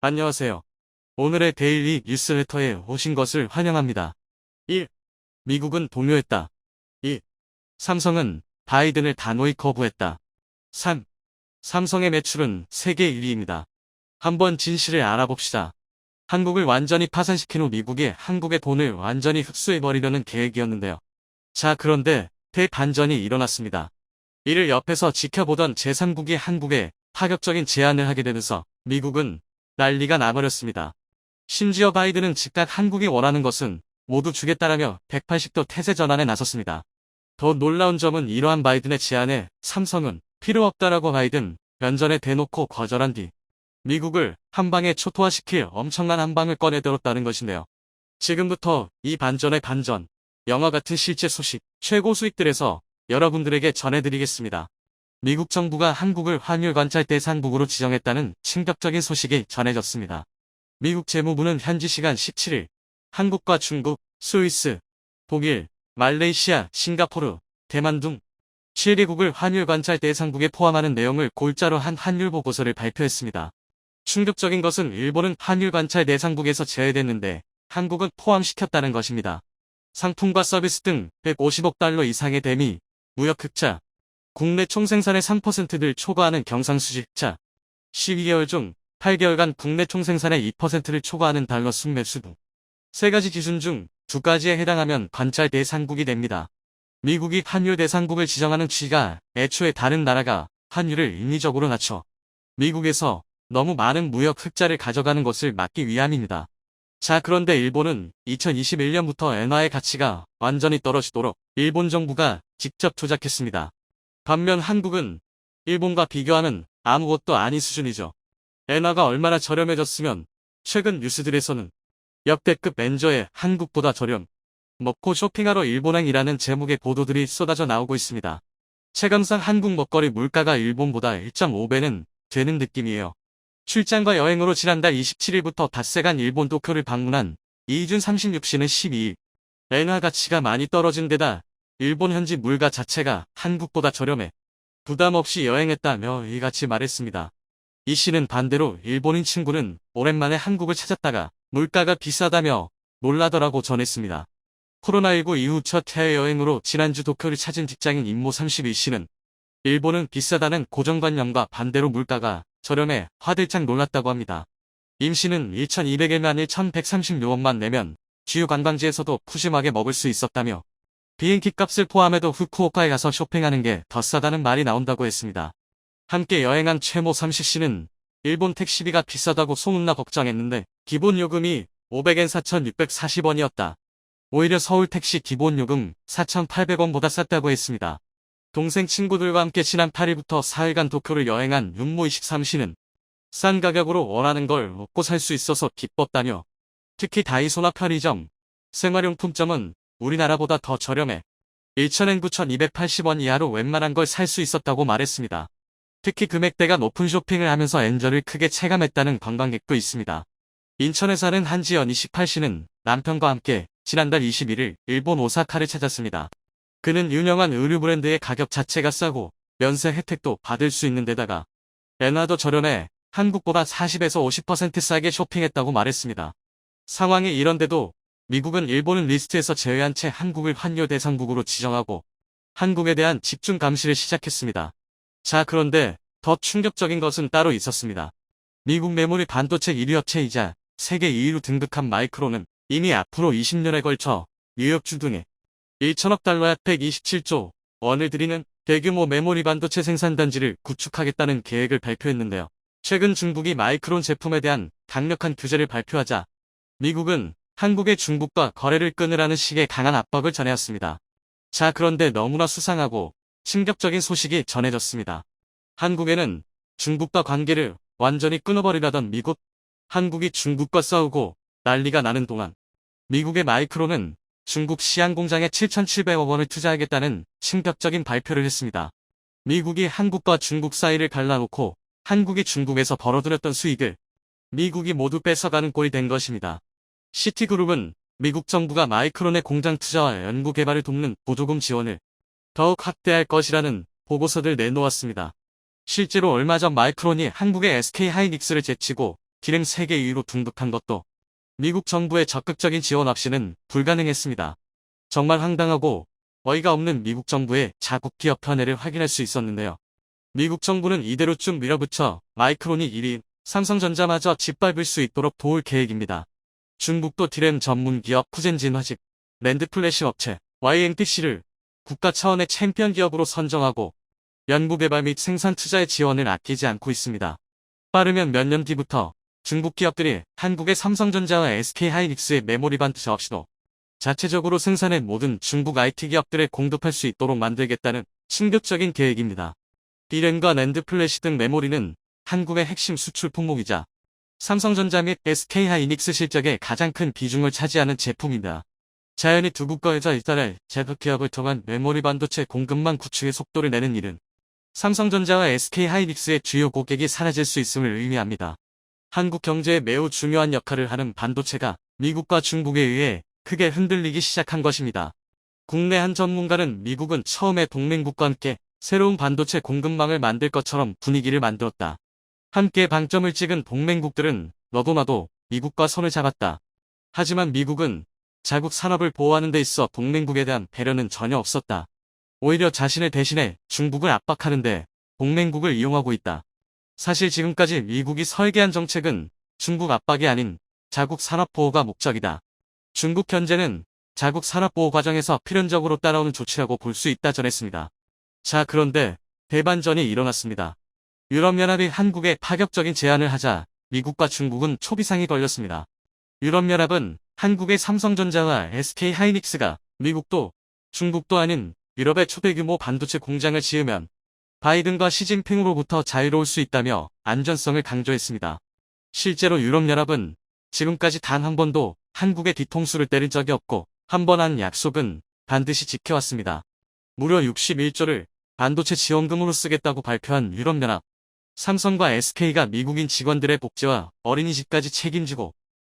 안녕하세요. 오늘의 데일리 뉴스레터에 오신 것을 환영합니다. 1. 미국은 동요했다. 2. 삼성은 바이든을 단호히 거부했다. 3. 삼성의 매출은 세계 1위입니다. 한번 진실을 알아봅시다. 한국을 완전히 파산시킨 후 미국이 한국의 돈을 완전히 흡수해버리려는 계획이었는데요. 자, 그런데 대반전이 일어났습니다. 이를 옆에서 지켜보던 제3국이 한국에 파격적인 제안을 하게 되면서 미국은 난리가 나버렸습니다. 심지어 바이든은 즉각 한국이 원하는 것은 모두 주겠다라며 180도 태세 전환에 나섰습니다. 더 놀라운 점은 이러한 바이든의 제안에 삼성은 필요 없다라고 바이든 면전에 대놓고 거절한 뒤 미국을 한방에 초토화시킬 엄청난 한방을 꺼내들었다는 것인데요. 지금부터 이 반전의 반전, 영화 같은 실제 소식, 최고 수익들에서 여러분들에게 전해드리겠습니다. 미국 정부가 한국을 환율 관찰 대상국으로 지정했다는 충격적인 소식이 전해졌습니다. 미국 재무부는 현지 시간 17일 한국과 중국, 스위스, 독일, 말레이시아, 싱가포르, 대만 등 7개국을 환율 관찰 대상국에 포함하는 내용을 골자로 한 환율 보고서를 발표했습니다. 충격적인 것은 일본은 환율 관찰 대상국에서 제외됐는데 한국은 포함시켰다는 것입니다. 상품과 서비스 등 150억 달러 이상의 대미, 무역 흑자, 국내 총생산의 3%를 초과하는 경상수지 흑자, 12개월 중 8개월간 국내 총생산의 2%를 초과하는 달러 순매수 등세 가지 기준 중 두 가지에 해당하면 관찰 대상국이 됩니다. 미국이 환율 대상국을 지정하는 취지가 애초에 다른 나라가 환율을 인위적으로 낮춰 미국에서 너무 많은 무역 흑자를 가져가는 것을 막기 위함입니다. 자 그런데 일본은 2021년부터 엔화의 가치가 완전히 떨어지도록 일본 정부가 직접 조작했습니다. 반면 한국은 일본과 비교하면 아무것도 아닌 수준이죠. 엔화가 얼마나 저렴해졌으면 최근 뉴스들에서는 역대급 렌저에 한국보다 저렴, 먹고 쇼핑하러 일본행이라는 제목의 보도들이 쏟아져 나오고 있습니다. 체감상 한국 먹거리 물가가 일본보다 1.5배는 되는 느낌이에요. 출장과 여행으로 지난달 27일부터 닷새 간 일본 도쿄를 방문한 이준 36씨는 12일 엔화 가치가 많이 떨어진 데다 일본 현지 물가 자체가 한국보다 저렴해 부담 없이 여행했다며 이같이 말했습니다. 이 씨는 반대로 일본인 친구는 오랜만에 한국을 찾았다가 물가가 비싸다며 놀라더라고 전했습니다. 코로나19 이후 첫 해외여행으로 지난주 도쿄를 찾은 직장인 임모 31씨는 일본은 비싸다는 고정관념과 반대로 물가가 저렴해 화들짝 놀랐다고 합니다. 임 씨는 1,200엔만을 1,136원만 내면 주요 관광지에서도 푸짐하게 먹을 수 있었다며 비행기 값을 포함해도 후쿠오카에 가서 쇼핑하는 게 더 싸다는 말이 나온다고 했습니다. 함께 여행한 최모 30씨는 일본 택시비가 비싸다고 소문나 걱정했는데 기본 요금이 500엔 4,640원이었다. 오히려 서울 택시 기본 요금 4,800원보다 쌌다고 했습니다. 동생 친구들과 함께 지난 8일부터 4일간 도쿄를 여행한 윤모 23씨는 싼 가격으로 원하는 걸 먹고 살 수 있어서 기뻤다며 특히 다이소나 편의점, 생활용품점은 우리나라보다 더 저렴해 1,000엔 9,280원 이하로 웬만한 걸 살 수 있었다고 말했습니다. 특히 금액대가 높은 쇼핑을 하면서 엔저를 크게 체감했다는 관광객도 있습니다. 인천에 사는 한지연 28씨는 남편과 함께 지난달 21일 일본 오사카를 찾았습니다. 그는 유명한 의류 브랜드의 가격 자체가 싸고 면세 혜택도 받을 수 있는 데다가 엔화도 저렴해 한국보다 40에서 50% 싸게 쇼핑했다고 말했습니다. 상황이 이런데도 미국은 일본을 리스트에서 제외한 채 한국을 환율 대상국으로 지정하고 한국에 대한 집중 감시를 시작했습니다. 자 그런데 더 충격적인 것은 따로 있었습니다. 미국 메모리 반도체 1위 업체이자 세계 2위로 등극한 마이크론은 이미 앞으로 20년에 걸쳐 뉴욕주 등에 1천억 달러야 127조 원을 들이는 대규모 메모리 반도체 생산단지를 구축하겠다는 계획을 발표했는데요. 최근 중국이 마이크론 제품에 대한 강력한 규제를 발표하자 미국은 한국의 중국과 거래를 끊으라는 식의 강한 압박을 전해왔습니다. 자 그런데 너무나 수상하고 충격적인 소식이 전해졌습니다. 한국에는 중국과 관계를 완전히 끊어버리라던 미국, 한국이 중국과 싸우고 난리가 나는 동안 미국의 마이크론은 중국 시안 공장에 7,700억 원을 투자하겠다는 충격적인 발표를 했습니다. 미국이 한국과 중국 사이를 갈라놓고 한국이 중국에서 벌어들였던 수익을 미국이 모두 뺏어가는 꼴이 된 것입니다. 시티그룹은 미국 정부가 마이크론의 공장 투자와 연구 개발을 돕는 보조금 지원을 더욱 확대할 것이라는 보고서를 내놓았습니다. 실제로 얼마 전 마이크론이 한국의 SK 하이닉스를 제치고 디램 세계 2위로 등극한 것도 미국 정부의 적극적인 지원 없이는 불가능했습니다. 정말 황당하고 어이가 없는 미국 정부의 자국 기업 편애를 확인할 수 있었는데요. 미국 정부는 이대로 쭉 밀어붙여 마이크론이 1위, 삼성전자마저 짓밟을 수 있도록 도울 계획입니다. 중국도 디램 전문 기업 푸젠진화직, 랜드플래시 업체, YNTC를 국가 차원의 챔피언 기업으로 선정하고 연구개발 및 생산 투자의 지원을 아끼지 않고 있습니다. 빠르면 몇 년 뒤부터 중국 기업들이 한국의 삼성전자와 SK하이닉스의 메모리 반도체 없이도 자체적으로 생산해 모든 중국 IT 기업들에 공급할 수 있도록 만들겠다는 충격적인 계획입니다. 디램과 랜드 플래시 등 메모리는 한국의 핵심 수출 품목이자 삼성전자 및 SK하이닉스 실적의 가장 큰 비중을 차지하는 제품입니다. 자연히 두 국가에서 잇따라 제작 기업을 통한 메모리 반도체 공급망 구축의 속도를 내는 일은 삼성전자와 SK하이닉스의 주요 고객이 사라질 수 있음을 의미합니다. 한국 경제에 매우 중요한 역할을 하는 반도체가 미국과 중국에 의해 크게 흔들리기 시작한 것입니다. 국내 한 전문가는 미국은 처음에 동맹국과 함께 새로운 반도체 공급망을 만들 것처럼 분위기를 만들었다. 함께 방점을 찍은 동맹국들은 너도 나도 미국과 손을 잡았다. 하지만 미국은 자국 산업을 보호하는 데 있어 동맹국에 대한 배려는 전혀 없었다. 오히려 자신을 대신해 중국을 압박하는데 동맹국을 이용하고 있다. 사실 지금까지 미국이 설계한 정책은 중국 압박이 아닌 자국 산업 보호가 목적이다. 중국 현재는 자국 산업 보호 과정에서 필연적으로 따라오는 조치라고 볼 수 있다 전했습니다. 자 그런데 대반전이 일어났습니다. 유럽연합이 한국에 파격적인 제안을 하자 미국과 중국은 초비상이 걸렸습니다. 유럽연합은 한국의 삼성전자와 SK하이닉스가 미국도 중국도 아닌 유럽의 초대규모 반도체 공장을 지으면 바이든과 시진핑으로부터 자유로울 수 있다며 안전성을 강조했습니다. 실제로 유럽연합은 지금까지 단 한 번도 한국의 뒤통수를 때린 적이 없고 한 번 한 약속은 반드시 지켜왔습니다. 무려 61조를 반도체 지원금으로 쓰겠다고 발표한 유럽연합. 삼성과 SK가 미국인 직원들의 복지와 어린이집까지 책임지고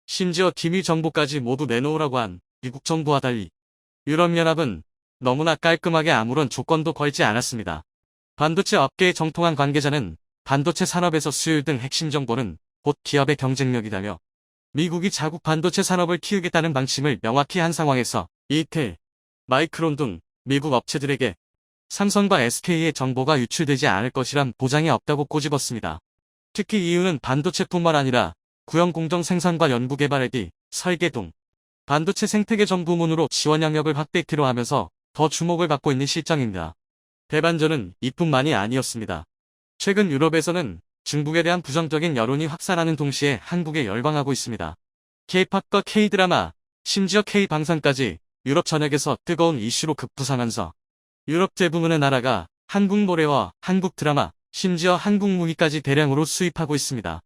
심지어 기밀 정보까지 모두 내놓으라고 한 미국 정부와 달리 유럽연합은 너무나 깔끔하게 아무런 조건도 걸지 않았습니다. 반도체 업계의 정통한 관계자는 반도체 산업에서 수율 등 핵심 정보는 곧 기업의 경쟁력이다며 미국이 자국 반도체 산업을 키우겠다는 방침을 명확히 한 상황에서 이텔, 마이크론 등 미국 업체들에게 삼성과 SK의 정보가 유출되지 않을 것이란 보장이 없다고 꼬집었습니다. 특히 이유는 반도체뿐만 아니라 구형 공정 생산과 연구개발에 디 설계 등 반도체 생태계 전 부문으로 지원 영역을 확대 필요하면서 더 주목을 받고 있는 실정입니다. 대반전은 이뿐만이 아니었습니다. 최근 유럽에서는 중국에 대한 부정적인 여론이 확산하는 동시에 한국에 열광하고 있습니다. K-팝과 K-드라마, 심지어 K-방송까지 유럽 전역에서 뜨거운 이슈로 급부상하면서 유럽 대부분의 나라가 한국 노래와 한국 드라마, 심지어 한국 무기까지 대량으로 수입하고 있습니다.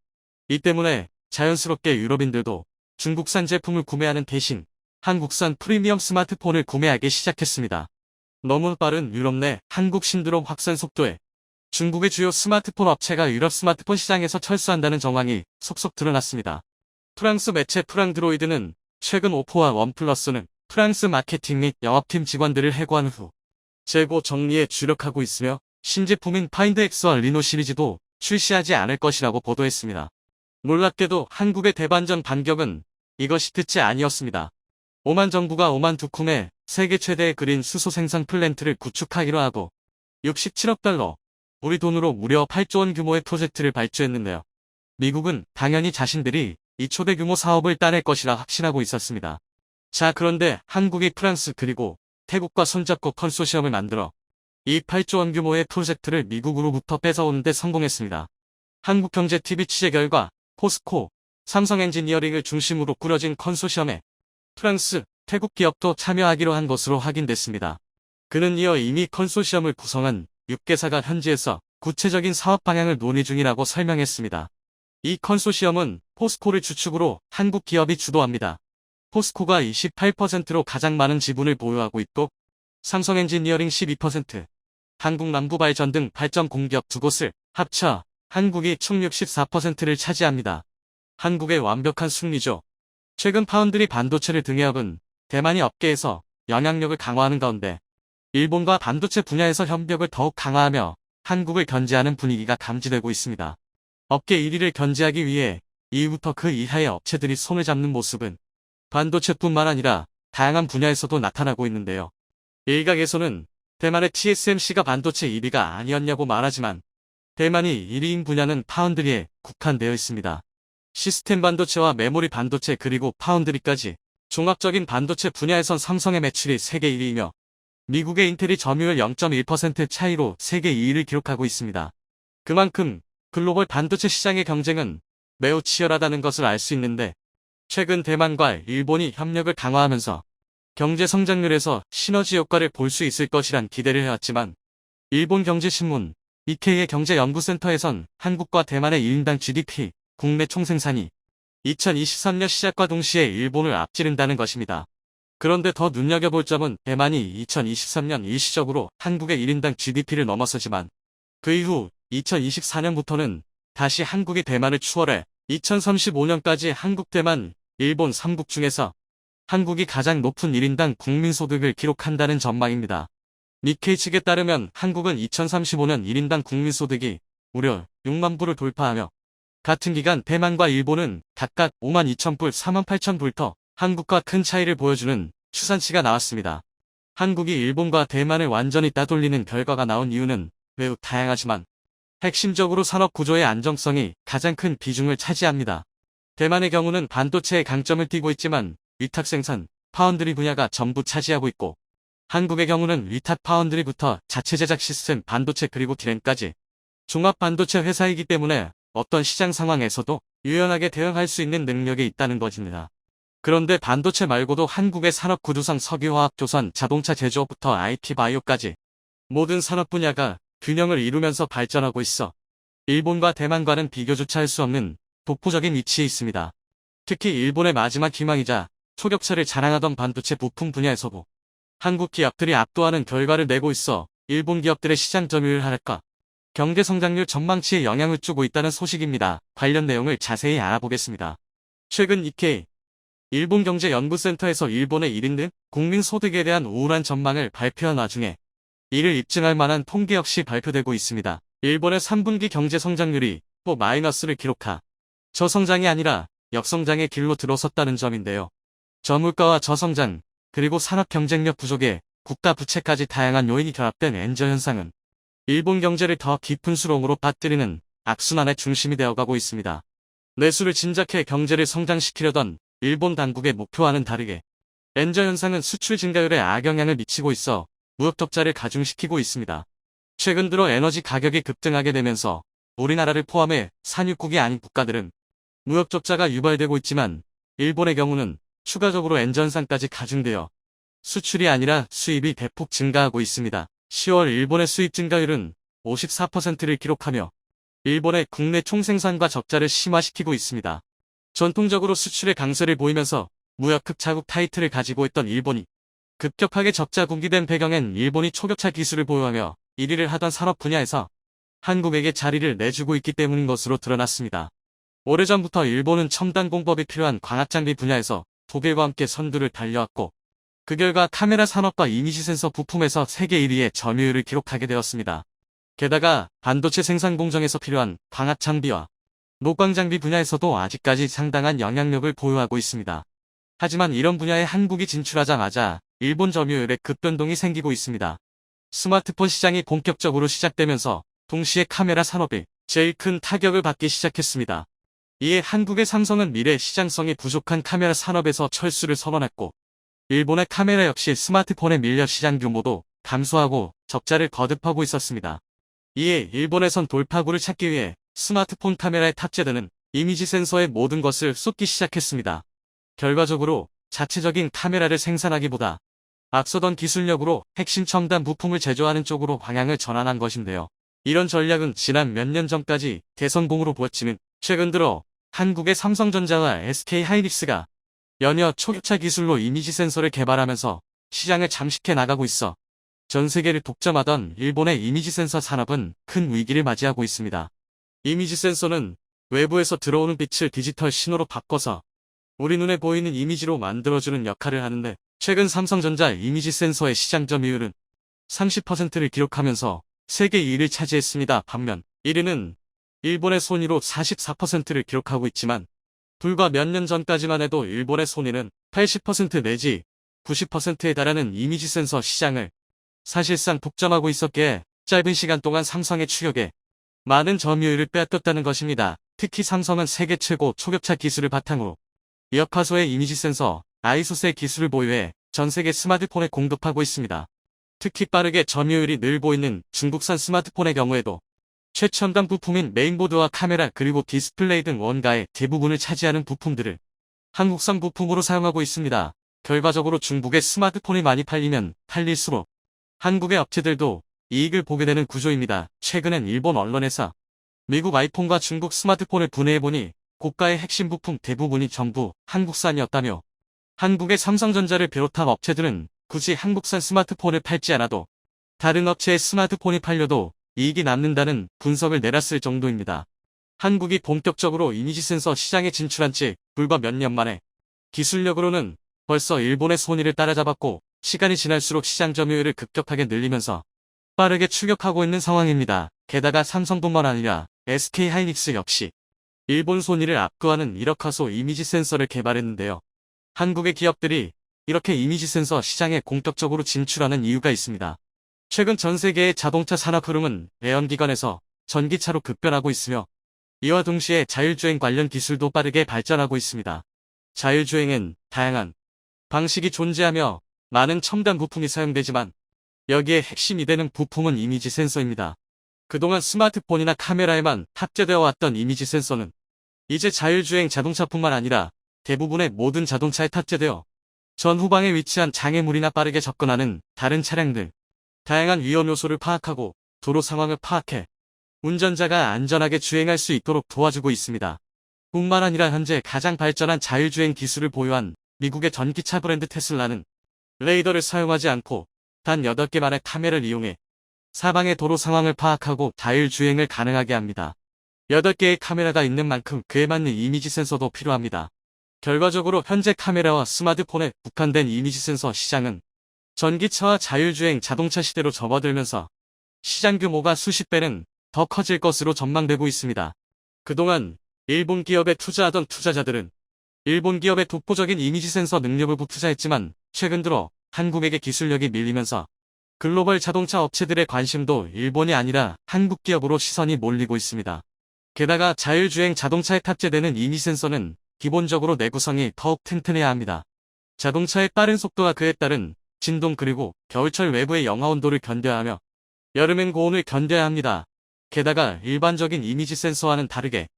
이 때문에 자연스럽게 유럽인들도 중국산 제품을 구매하는 대신 한국산 프리미엄 스마트폰을 구매하기 시작했습니다. 너무 빠른 유럽 내 한국 신드롬 확산 속도에 중국의 주요 스마트폰 업체가 유럽 스마트폰 시장에서 철수한다는 정황이 속속 드러났습니다. 프랑스 매체 프랑드로이드는 최근 오포와 원플러스는 프랑스 마케팅 및 영업팀 직원들을 해고한 후 재고 정리에 주력하고 있으며 신제품인 파인드X와 리노 시리즈도 출시하지 않을 것이라고 보도했습니다. 놀랍게도 한국의 대반전 반격은 이것이 끝이 아니었습니다. 오만 정부가 오만 두쿰에 세계 최대의 그린 수소 생산 플랜트를 구축하기로 하고 67억 달러, 우리 돈으로 무려 8조 원 규모의 프로젝트를 발주했는데요. 미국은 당연히 자신들이 이 초대 규모 사업을 따낼 것이라 확신하고 있었습니다. 자 그런데 한국이 프랑스 그리고 태국과 손잡고 컨소시엄을 만들어 이 8조 원 규모의 프로젝트를 미국으로부터 뺏어오는데 성공했습니다. 한국경제TV 취재 결과 포스코, 삼성엔지니어링을 중심으로 꾸려진 컨소시엄에 프랑스, 태국 기업도 참여하기로 한 것으로 확인됐습니다. 그는 이어 이미 컨소시엄을 구성한 6개사가 현지에서 구체적인 사업 방향을 논의 중이라고 설명했습니다. 이 컨소시엄은 포스코를 주축으로 한국 기업이 주도합니다. 포스코가 28%로 가장 많은 지분을 보유하고 있고 삼성 엔지니어링 12%, 한국 남부발전 등 발전 공기업 두 곳을 합쳐 한국이 총 64%를 차지합니다. 한국의 완벽한 승리죠. 최근 파운드리 반도체를 등에 업은 대만이 업계에서 영향력을 강화하는 가운데 일본과 반도체 분야에서 협력을 더욱 강화하며 한국을 견제하는 분위기가 감지되고 있습니다. 업계 1위를 견제하기 위해 이후부터 그 이하의 업체들이 손을 잡는 모습은 반도체뿐만 아니라 다양한 분야에서도 나타나고 있는데요. 일각에서는 대만의 TSMC가 반도체 1위가 아니었냐고 말하지만 대만이 1위인 분야는 파운드리에 국한되어 있습니다. 시스템 반도체와 메모리 반도체 그리고 파운드리까지 종합적인 반도체 분야에선 삼성의 매출이 세계 1위이며 미국의 인텔이 점유율 0.1% 차이로 세계 2위를 기록하고 있습니다. 그만큼 글로벌 반도체 시장의 경쟁은 매우 치열하다는 것을 알 수 있는데 최근 대만과 일본이 협력을 강화하면서 경제 성장률에서 시너지 효과를 볼 수 있을 것이란 기대를 해왔지만 일본 경제신문 이케이의 경제연구센터에선 한국과 대만의 1인당 GDP 국내 총생산이 2023년 시작과 동시에 일본을 앞지른다는 것입니다. 그런데 더 눈여겨볼 점은 대만이 2023년 일시적으로 한국의 1인당 GDP를 넘어서지만 그 이후 2024년부터는 다시 한국이 대만을 추월해 2035년까지 한국, 대만, 일본 3국 중에서 한국이 가장 높은 1인당 국민소득을 기록한다는 전망입니다. 니케이 측에 따르면 한국은 2035년 1인당 국민소득이 무려 6만 불을 돌파하며 같은 기간 대만과 일본은 각각 5만 2천 불, 4만 8천 불터 한국과 큰 차이를 보여주는 추산치가 나왔습니다. 한국이 일본과 대만을 완전히 따돌리는 결과가 나온 이유는 매우 다양하지만 핵심적으로 산업 구조의 안정성이 가장 큰 비중을 차지합니다. 대만의 경우는 반도체의 강점을 띠고 있지만 위탁 생산, 파운드리 분야가 전부 차지하고 있고 한국의 경우는 위탁 파운드리부터 자체 제작 시스템, 반도체 그리고 디램까지 종합 반도체 회사이기 때문에 어떤 시장 상황에서도 유연하게 대응할 수 있는 능력이 있다는 것입니다. 그런데 반도체 말고도 한국의 산업 구조상 석유화학 조선, 자동차 제조업부터 IT 바이오까지 모든 산업 분야가 균형을 이루면서 발전하고 있어 일본과 대만과는 비교조차 할 수 없는 독보적인 위치에 있습니다. 특히 일본의 마지막 희망이자 초격차를 자랑하던 반도체 부품 분야에서도 한국 기업들이 압도하는 결과를 내고 있어 일본 기업들의 시장 점유율 하락과 경제 성장률 전망치에 영향을 주고 있다는 소식입니다. 관련 내용을 자세히 알아보겠습니다. 최근 이케이 일본 경제연구센터에서 일본의 1인 국민 소득에 대한 우울한 전망을 발표한 와중에 이를 입증할 만한 통계 역시 발표되고 있습니다. 일본의 3분기 경제 성장률이 또 마이너스를 기록하 저성장이 아니라 역성장의 길로 들어섰다는 점인데요. 저물가와 저성장, 그리고 산업 경쟁력 부족에 국가 부채까지 다양한 요인이 결합된 엔저 현상은 일본 경제를 더 깊은 수렁으로 빠뜨리는 악순환의 중심이 되어가고 있습니다. 내수를 진작해 경제를 성장시키려던 일본 당국의 목표와는 다르게 엔저 현상은 수출 증가율에 악영향을 미치고 있어 무역 적자를 가중시키고 있습니다. 최근 들어 에너지 가격이 급등하게 되면서 우리나라를 포함해 산유국이 아닌 국가들은 무역 적자가 유발되고 있지만 일본의 경우는 추가적으로 엔전상까지 가중되어 수출이 아니라 수입이 대폭 증가하고 있습니다. 10월 일본의 수입 증가율은 54%를 기록하며 일본의 국내 총생산과 적자를 심화시키고 있습니다. 전통적으로 수출의 강세를 보이면서 무역급 자국 타이틀을 가지고 있던 일본이 급격하게 적자 분기된 배경엔 일본이 초격차 기술을 보유하며 1위를 하던 산업 분야에서 한국에게 자리를 내주고 있기 때문인 것으로 드러났습니다. 오래전부터 일본은 첨단 공법이 필요한 광학장비 분야에서 독일과 함께 선두를 달려왔고 그 결과 카메라 산업과 이미지 센서 부품에서 세계 1위의 점유율을 기록하게 되었습니다. 게다가 반도체 생산 공정에서 필요한 광학 장비와 녹광 장비 분야에서도 아직까지 상당한 영향력을 보유하고 있습니다. 하지만 이런 분야에 한국이 진출하자마자 일본 점유율에 급변동이 생기고 있습니다. 스마트폰 시장이 본격적으로 시작되면서 동시에 카메라 산업이 제일 큰 타격을 받기 시작했습니다. 이에 한국의 삼성은 미래 시장성이 부족한 카메라 산업에서 철수를 선언했고 일본의 카메라 역시 스마트폰의 밀려 시장 규모도 감소하고 적자를 거듭하고 있었습니다. 이에 일본에선 돌파구를 찾기 위해 스마트폰 카메라에 탑재되는 이미지 센서의 모든 것을 쏟기 시작했습니다. 결과적으로 자체적인 카메라를 생산하기보다 앞서던 기술력으로 핵심 첨단 부품을 제조하는 쪽으로 방향을 전환한 것인데요. 이런 전략은 지난 몇 년 전까지 대성공으로 보였지만 최근 들어 한국의 삼성전자와 SK하이닉스가 연이어 초격차 기술로 이미지 센서를 개발하면서 시장을 잠식해 나가고 있어 전 세계를 독점하던 일본의 이미지 센서 산업은 큰 위기를 맞이하고 있습니다. 이미지 센서는 외부에서 들어오는 빛을 디지털 신호로 바꿔서 우리 눈에 보이는 이미지로 만들어주는 역할을 하는데 최근 삼성전자 이미지 센서의 시장 점유율은 30%를 기록하면서 세계 2위를 차지했습니다. 반면 1위는 일본의 소니로 44%를 기록하고 있지만 불과 몇 년 전까지만 해도 일본의 손해는 80% 내지 90%에 달하는 이미지 센서 시장을 사실상 독점하고 있었기에 짧은 시간 동안 삼성의 추격에 많은 점유율을 빼앗겼다는 것입니다. 특히 삼성은 세계 최고 초격차 기술을 바탕으로 이어카소의 이미지 센서 아이소스의 기술을 보유해 전 세계 스마트폰에 공급하고 있습니다. 특히 빠르게 점유율이 늘고 있는 중국산 스마트폰의 경우에도 최첨단 부품인 메인보드와 카메라 그리고 디스플레이 등 원가의 대부분을 차지하는 부품들을 한국산 부품으로 사용하고 있습니다. 결과적으로 중국의 스마트폰이 많이 팔리면 팔릴수록 한국의 업체들도 이익을 보게 되는 구조입니다. 최근엔 일본 언론에서 미국 아이폰과 중국 스마트폰을 분해해보니 고가의 핵심 부품 대부분이 전부 한국산이었다며 한국의 삼성전자를 비롯한 업체들은 굳이 한국산 스마트폰을 팔지 않아도 다른 업체의 스마트폰이 팔려도 이익이 남는다는 분석을 내놨을 정도입니다. 한국이 본격적으로 이미지 센서 시장에 진출한 지 불과 몇 년 만에 기술력으로는 벌써 일본의 손위를 따라잡았고 시간이 지날수록 시장 점유율을 급격하게 늘리면서 빠르게 추격하고 있는 상황입니다. 게다가 삼성뿐만 아니라 SK 하이닉스 역시 일본 손위를 압도하는 이러카소 이미지 센서를 개발했는데요. 한국의 기업들이 이렇게 이미지 센서 시장에 공격적으로 진출하는 이유가 있습니다. 최근 전 세계의 자동차 산업 흐름은 내연기관에서 전기차로 급변하고 있으며 이와 동시에 자율주행 관련 기술도 빠르게 발전하고 있습니다. 자율주행엔 다양한 방식이 존재하며 많은 첨단 부품이 사용되지만 여기에 핵심이 되는 부품은 이미지 센서입니다. 그동안 스마트폰이나 카메라에만 탑재되어 왔던 이미지 센서는 이제 자율주행 자동차뿐만 아니라 대부분의 모든 자동차에 탑재되어 전 후방에 위치한 장애물이나 빠르게 접근하는 다른 차량들, 다양한 위험 요소를 파악하고 도로 상황을 파악해 운전자가 안전하게 주행할 수 있도록 도와주고 있습니다. 뿐만 아니라 현재 가장 발전한 자율주행 기술을 보유한 미국의 전기차 브랜드 테슬라는 레이더를 사용하지 않고 단 8개만의 카메라를 이용해 사방의 도로 상황을 파악하고 자율주행을 가능하게 합니다. 8개의 카메라가 있는 만큼 그에 맞는 이미지 센서도 필요합니다. 결과적으로 현재 카메라와 스마트폰에 국한된 이미지 센서 시장은 전기차와 자율주행 자동차 시대로 접어들면서 시장 규모가 수십 배는 더 커질 것으로 전망되고 있습니다. 그동안 일본 기업에 투자하던 투자자들은 일본 기업의 독보적인 이미지 센서 능력을 투자했지만 최근 들어 한국에게 기술력이 밀리면서 글로벌 자동차 업체들의 관심도 일본이 아니라 한국 기업으로 시선이 몰리고 있습니다. 게다가 자율주행 자동차에 탑재되는 이미지 센서는 기본적으로 내구성이 더욱 튼튼해야 합니다. 자동차의 빠른 속도와 그에 따른 진동 그리고 겨울철 외부의 영하 온도를 견뎌야 하며 여름엔 고온을 견뎌야 합니다. 게다가 일반적인 이미지 센서와는 다르게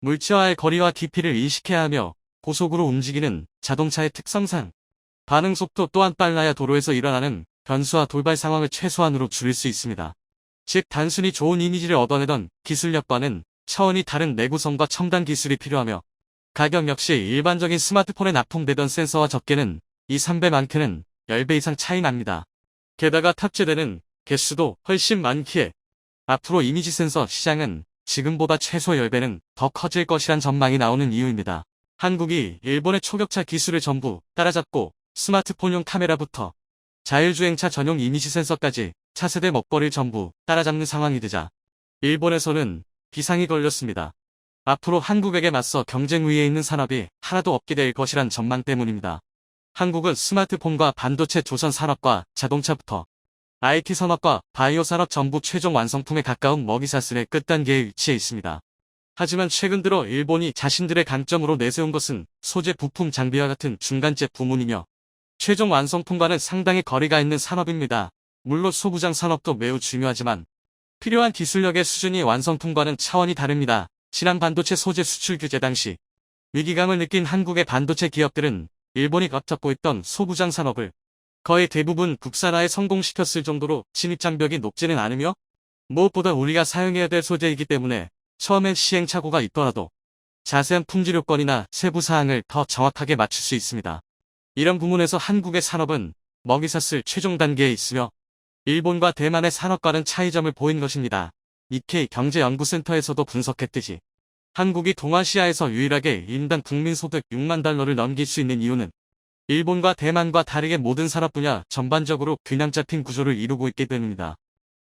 물체와의 거리와 깊이를 인식해야 하며 고속으로 움직이는 자동차의 특성상 반응 속도 또한 빨라야 도로에서 일어나는 변수와 돌발 상황을 최소한으로 줄일 수 있습니다. 즉 단순히 좋은 이미지를 얻어내던 기술력과는 차원이 다른 내구성과 첨단 기술이 필요하며 가격 역시 일반적인 스마트폰에 납품되던 센서와 적게는 이 3배 많게는 10배 이상 차이 납니다. 게다가 탑재되는 개수도 훨씬 많기에 앞으로 이미지 센서 시장은 지금보다 최소 10배는 더 커질 것이란 전망이 나오는 이유입니다. 한국이 일본의 초격차 기술을 전부 따라잡고 스마트폰용 카메라부터 자율주행차 전용 이미지 센서까지 차세대 먹거리를 전부 따라잡는 상황이 되자 일본에서는 비상이 걸렸습니다. 앞으로 한국에게 맞서 경쟁 위에 있는 산업이 하나도 없게 될 것이란 전망 때문입니다. 한국은 스마트폰과 반도체 조선 산업과 자동차부터 IT 산업과 바이오 산업 전부 최종 완성품에 가까운 먹이사슬의 끝단계에 위치해 있습니다. 하지만 최근 들어 일본이 자신들의 강점으로 내세운 것은 소재 부품 장비와 같은 중간재 부문이며 최종 완성품과는 상당히 거리가 있는 산업입니다. 물론 소부장 산업도 매우 중요하지만 필요한 기술력의 수준이 완성품과는 차원이 다릅니다. 지난 반도체 소재 수출 규제 당시 위기감을 느낀 한국의 반도체 기업들은 일본이 앞잡고 있던 소부장 산업을 거의 대부분 국산화에 성공시켰을 정도로 진입장벽이 높지는 않으며 무엇보다 우리가 사용해야 될 소재이기 때문에 처음엔 시행착오가 있더라도 자세한 품질 요건이나 세부 사항을 더 정확하게 맞출 수 있습니다. 이런 부분에서 한국의 산업은 먹이사슬 최종 단계에 있으며 일본과 대만의 산업과는 차이점을 보인 것입니다. 니케이 경제연구센터에서도 분석했듯이 한국이 동아시아에서 유일하게 인당 국민소득 6만 달러를 넘길 수 있는 이유는 일본과 대만과 다르게 모든 산업 분야 전반적으로 균형 잡힌 구조를 이루고 있기 때문입니다.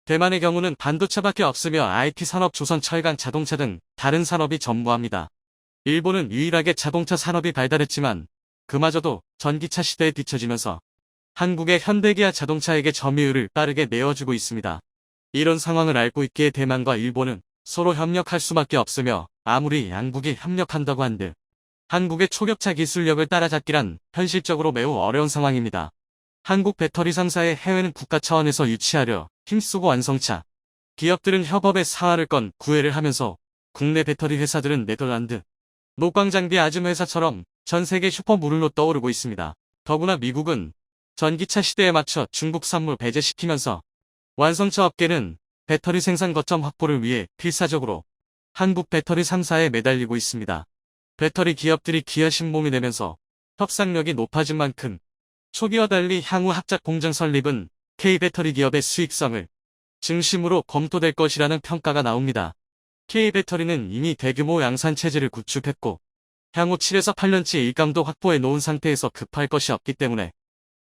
대만의 경우는 반도체밖에 없으며 IT 산업 조선 철강 자동차 등 다른 산업이 전무합니다. 일본은 유일하게 자동차 산업이 발달했지만 그마저도 전기차 시대에 뒤처지면서 한국의 현대기아 자동차에게 점유율을 빠르게 내어주고 있습니다. 이런 상황을 알고 있기에 대만과 일본은 서로 협력할 수밖에 없으며 아무리 양국이 협력한다고 한들 한국의 초격차 기술력을 따라잡기란 현실적으로 매우 어려운 상황입니다. 한국 배터리 상사의 해외는 국가 차원에서 유치하려 힘쓰고 완성차. 기업들은 협업에 사활을 건 구애를 하면서 국내 배터리 회사들은 네덜란드, 녹광장비 아즘 회사처럼 전 세계 슈퍼모를로 떠오르고 있습니다. 더구나 미국은 전기차 시대에 맞춰 중국 산물 배제시키면서 완성차 업계는 배터리 생산 거점 확보를 위해 필사적으로 한국 배터리 3사에 매달리고 있습니다. 배터리 기업들이 기아 신몸이 되면서 협상력이 높아진 만큼 초기와 달리 향후 합작 공장 설립은 K배터리 기업의 수익성을 중심으로 검토될 것이라는 평가가 나옵니다. K배터리는 이미 대규모 양산 체제를 구축했고 향후 7에서 8년치 일감도 확보해 놓은 상태에서 급할 것이 없기 때문에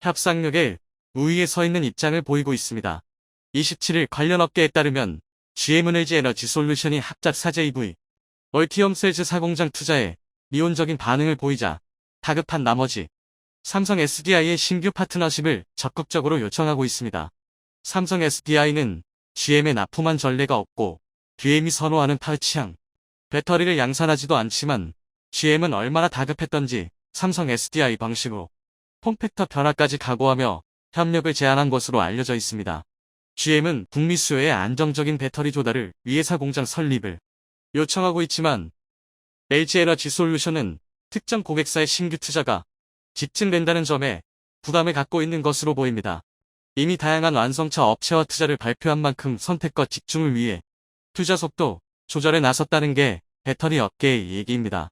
협상력에 우위에 서 있는 입장을 보이고 있습니다. 27일 관련 업계에 따르면 LG 에너지 솔루션이 합작 사제 EV 얼티엄 셀즈 사공장 투자에 미온적인 반응을 보이자 다급한 나머지 삼성 SDI의 신규 파트너십을 적극적으로 요청하고 있습니다. 삼성 SDI는 GM에 납품한 전례가 없고 GM이 선호하는 파우치형 배터리를 양산하지도 않지만 GM은 얼마나 다급했던지 삼성 SDI 방식으로 폼팩터 변화까지 각오하며 협력을 제안한 것으로 알려져 있습니다. GM은 북미 수요의 안정적인 배터리 조달을 위해서 공장 설립을 요청하고 있지만 LG 에너지 솔루션은 특정 고객사의 신규 투자가 집중된다는 점에 부담을 갖고 있는 것으로 보입니다. 이미 다양한 완성차 업체와 투자를 발표한 만큼 선택과 집중을 위해 투자 속도 조절에 나섰다는 게 배터리 업계의 얘기입니다.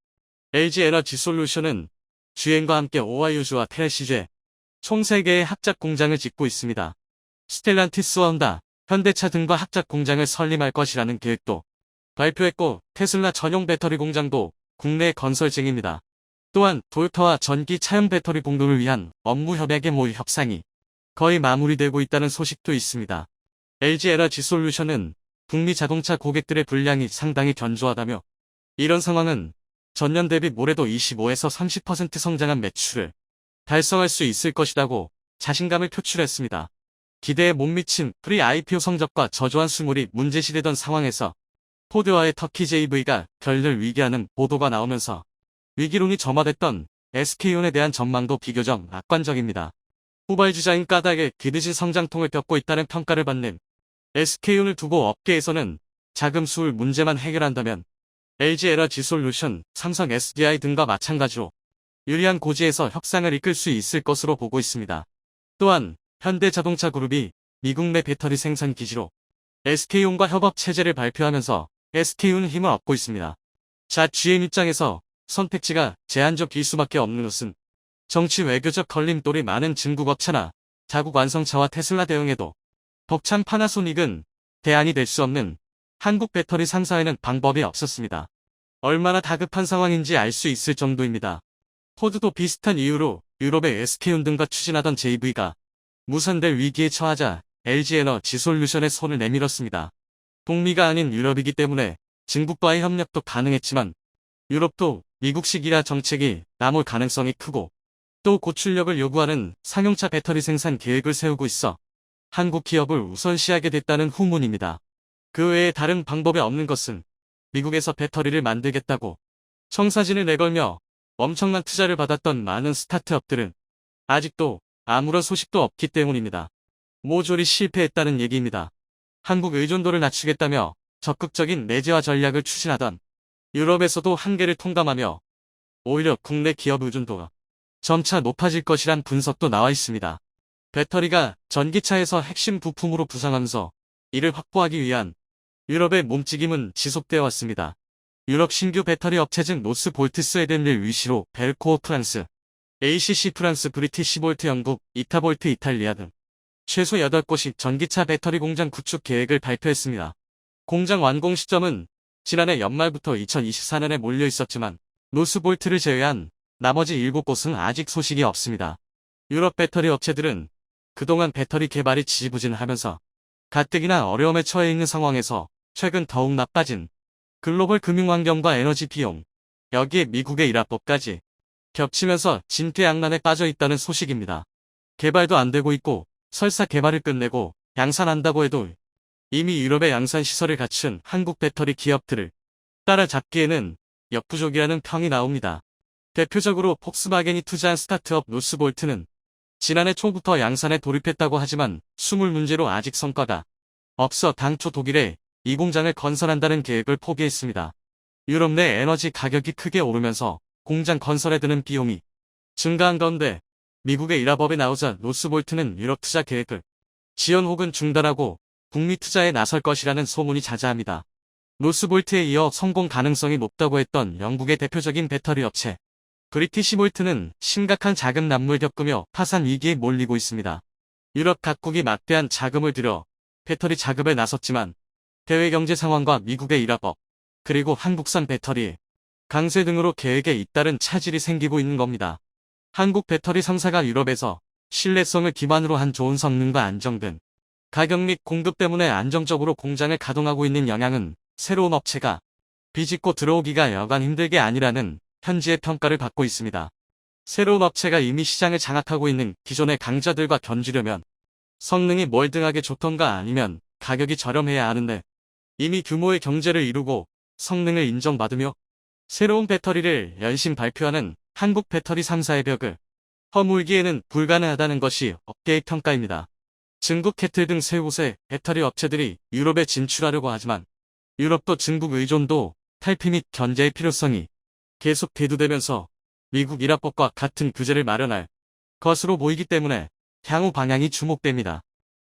LG 에너지 솔루션은 GM과 함께 오하이오주와 테레시제 총 3개의 합작 공장을 짓고 있습니다. 스텔란티스와 혼다, 현대차 등과 합작 공장을 설립할 것이라는 계획도 발표했고 테슬라 전용 배터리 공장도 국내 건설 중입니다. 또한 도요타와 전기 차용 배터리 공급을 위한 업무 협약의 모의 협상이 거의 마무리되고 있다는 소식도 있습니다. LG 에너지 솔루션은 북미 자동차 고객들의 분량이 상당히 견조하다며 이런 상황은 전년 대비 올해도 25에서 30% 성장한 매출을 달성할 수 있을 것이라고 자신감을 표출했습니다. 기대에 못 미친 프리 IPO 성적과 저조한 수물이 문제시되던 상황에서 포드와의 터키 JV가 결렬 위기라는 보도가 나오면서 위기론이 점화됐던 SK온에 대한 전망도 비교적 낙관적입니다. 후발주자인 까닭에 뒤늦은 성장통을 겪고 있다는 평가를 받는 SK온을 두고 업계에서는 자금 수울 문제만 해결한다면 LG 에너지 솔루션, 삼성 SDI 등과 마찬가지로 유리한 고지에서 협상을 이끌 수 있을 것으로 보고 있습니다. 또한 현대자동차 그룹이 미국 내 배터리 생산 기지로 SK온과 협업 체제를 발표하면서 SK온은 힘을 얻고 있습니다. 자 GM 입장에서 선택지가 제한적일 수밖에 없는 것은 정치 외교적 걸림돌이 많은 중국 업체나 자국 완성차와 테슬라 대응에도 벅찬 파나소닉은 대안이 될 수 없는 한국 배터리 상사에는 방법이 없었습니다. 얼마나 다급한 상황인지 알 수 있을 정도입니다. 포드도 비슷한 이유로 유럽의 SK온 등과 추진하던 JV가 무산될 위기에 처하자 LG에너 지 솔루션의 손을 내밀었습니다. 북미가 아닌 유럽이기 때문에 중국과의 협력도 가능했지만 유럽도 미국식이라 정책이 남을 가능성이 크고 또 고출력을 요구하는 상용차 배터리 생산 계획을 세우고 있어 한국 기업을 우선시하게 됐다는 후문입니다. 그 외에 다른 방법이 없는 것은 미국에서 배터리를 만들겠다고 청사진을 내걸며 엄청난 투자를 받았던 많은 스타트업들은 아직도 아무런 소식도 없기 때문입니다. 모조리 실패했다는 얘기입니다. 한국 의존도를 낮추겠다며 적극적인 내재화 전략을 추진하던 유럽에서도 한계를 통감하며 오히려 국내 기업 의존도가 점차 높아질 것이란 분석도 나와 있습니다. 배터리가 전기차에서 핵심 부품으로 부상하면서 이를 확보하기 위한 유럽의 몸찍임은 지속되어 왔습니다. 유럽 신규 배터리 업체 중 노스 볼트 스웨덴을 위시로 벨코어 프랑스, ACC 프랑스 브리티시 볼트 영국, 이타볼트 이탈리아 등 최소 8곳이 전기차 배터리 공장 구축 계획을 발표했습니다. 공장 완공 시점은 지난해 연말부터 2024년에 몰려 있었지만 노스볼트를 제외한 나머지 7곳은 아직 소식이 없습니다. 유럽 배터리 업체들은 그동안 배터리 개발이 지지부진하면서 가뜩이나 어려움에 처해 있는 상황에서 최근 더욱 나빠진 글로벌 금융환경과 에너지 비용, 여기에 미국의 일합법까지 겹치면서 진퇴양난에 빠져 있다는 소식입니다. 개발도 안 되고 있고 설사 개발을 끝내고 양산한다고 해도 이미 유럽의 양산 시설을 갖춘 한국 배터리 기업들을 따라잡기에는 역부족이라는 평이 나옵니다. 대표적으로 폭스바겐이 투자한 스타트업 노스볼트는 지난해 초부터 양산에 돌입했다고 하지만 수물 문제로 아직 성과가 없어 당초 독일에 이 공장을 건설한다는 계획을 포기했습니다. 유럽 내 에너지 가격이 크게 오르면서 공장 건설에 드는 비용이 증가한 가운데 미국의 일합법에 나오자 노스볼트는 유럽 투자 계획을 지연 혹은 중단하고 북미 투자에 나설 것이라는 소문이 자자합니다. 노스볼트에 이어 성공 가능성이 높다고 했던 영국의 대표적인 배터리 업체 브리티시볼트는 심각한 자금 난무를 겪으며 파산 위기에 몰리고 있습니다. 유럽 각국이 막대한 자금을 들여 배터리 작업에 나섰지만 대외 경제 상황과 미국의 일합법 그리고 한국산 배터리 강세 등으로 계획에 잇따른 차질이 생기고 있는 겁니다. 한국 배터리 3사가 유럽에서 신뢰성을 기반으로 한 좋은 성능과 안정 등 가격 및 공급 때문에 안정적으로 공장을 가동하고 있는 영향은 새로운 업체가 비집고 들어오기가 여간 힘들게 아니라는 현지의 평가를 받고 있습니다. 새로운 업체가 이미 시장을 장악하고 있는 기존의 강자들과 견주려면 성능이 멀등하게 좋던가 아니면 가격이 저렴해야 하는데 이미 규모의 경제를 이루고 성능을 인정받으며 새로운 배터리를 연신 발표하는 한국 배터리 3사의 벽을 허물기에는 불가능하다는 것이 업계의 평가입니다. 중국 캐틀 등 세 곳의 배터리 업체들이 유럽에 진출하려고 하지만 유럽도 중국 의존도 탈피 및 견제의 필요성이 계속 대두되면서 미국 일합법과 같은 규제를 마련할 것으로 보이기 때문에 향후 방향이 주목됩니다.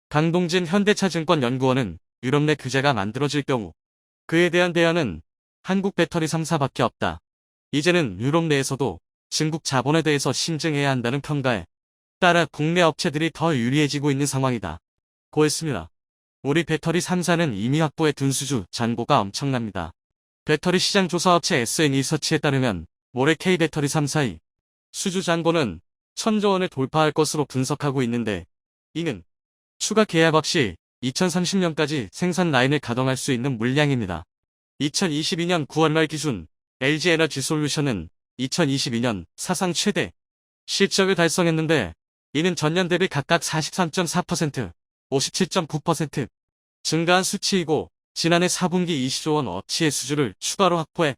강동진 현대차증권 연구원은 유럽 내 규제가 만들어질 경우 그에 대한 대안은 한국 배터리 3사밖에 없다. 이제는 유럽 내에서도 중국 자본에 대해서 신증해야 한다는 평가에 따라 국내 업체들이 더 유리해지고 있는 상황이다. 고했습니다. 우리 배터리 3사는 이미 확보해 둔 수주 잔고가 엄청납니다. 배터리 시장 조사업체 SN리서치에 따르면 올해 K배터리 3사의 수주 잔고는 천조 원을 돌파할 것으로 분석하고 있는데 이는 추가 계약 없이 2030년까지 생산 라인을 가동할 수 있는 물량입니다. 2022년 9월 말 기준 LG에너지 솔루션은 2022년 사상 최대 실적을 달성했는데 이는 전년 대비 각각 43.4%, 57.9% 증가한 수치이고 지난해 4분기 20조 원 어치의 수주를 추가로 확보해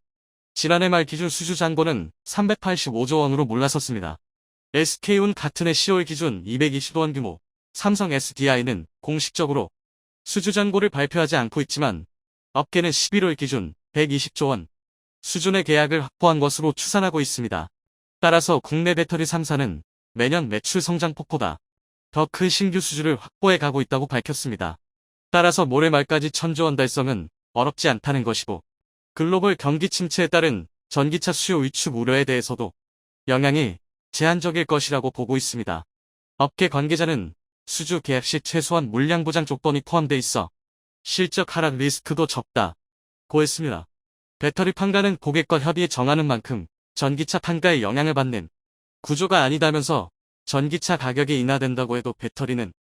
지난해 말 기준 수주 잔고는 385조 원으로 몰라섰습니다. SK운 같은 해 10월 기준 220조 원 규모, 삼성 SDI는 공식적으로 수주 잔고를 발표하지 않고 있지만 업계는 11월 기준 120조 원 수준의 계약을 확보한 것으로 추산하고 있습니다. 따라서 국내 배터리 3사는 매년 매출 성장 폭보다 더 큰 신규 수주를 확보해 가고 있다고 밝혔습니다. 따라서 모레 말까지 천조 원 달성은 어렵지 않다는 것이고 글로벌 경기 침체에 따른 전기차 수요 위축 우려에 대해서도 영향이 제한적일 것이라고 보고 있습니다. 업계 관계자는 수주 계약 시 최소한 물량 보장 조건이 포함돼 있어 실적 하락 리스크도 적다. 고했습니다. 배터리 판가는 고객과 협의해 정하는 만큼 전기차 판가에 영향을 받는 구조가 아니다면서 전기차 가격이 인하된다고 해도 배터리는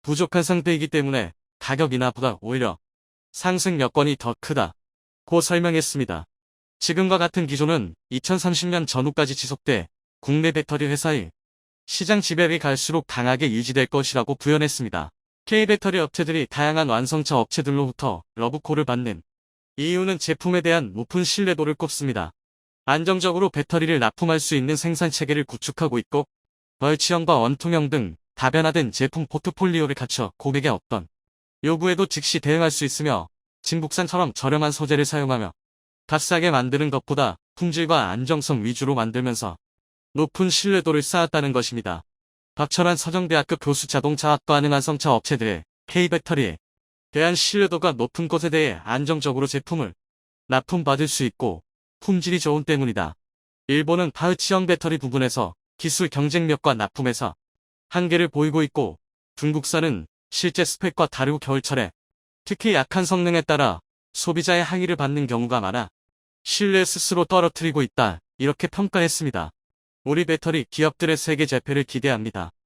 부족한 상태이기 때문에 가격 인하보다 오히려 상승 여건이 더 크다. 고 설명했습니다. 지금과 같은 기조는 2030년 전후까지 지속돼 국내 배터리 회사의 시장 지배력이 갈수록 강하게 유지될 것이라고 부연했습니다. K배터리 업체들이 다양한 완성차 업체들로부터 러브콜을 받는 이유는 제품에 대한 높은 신뢰도를 꼽습니다. 안정적으로 배터리를 납품할 수 있는 생산 체계를 구축하고 있고 벌치형과 원통형 등 다변화된 제품 포트폴리오를 갖춰 고객의 어떤 요구에도 즉시 대응할 수 있으며 진국산처럼 저렴한 소재를 사용하며 값싸게 만드는 것보다 품질과 안정성 위주로 만들면서 높은 신뢰도를 쌓았다는 것입니다. 박철환 서정대학교 교수 자동차학과 완성차 업체들의 K배터리에 대한 신뢰도가 높은 것에 대해 안정적으로 제품을 납품받을 수 있고 품질이 좋은 때문이다. 일본은 파우치형 배터리 부분에서 기술 경쟁력과 납품에서 한계를 보이고 있고 중국산은 실제 스펙과 다르고 겨울철에 특히 약한 성능에 따라 소비자의 항의를 받는 경우가 많아 신뢰 스스로 떨어뜨리고 있다. 이렇게 평가했습니다. 우리 배터리 기업들의 세계 재패를 기대합니다.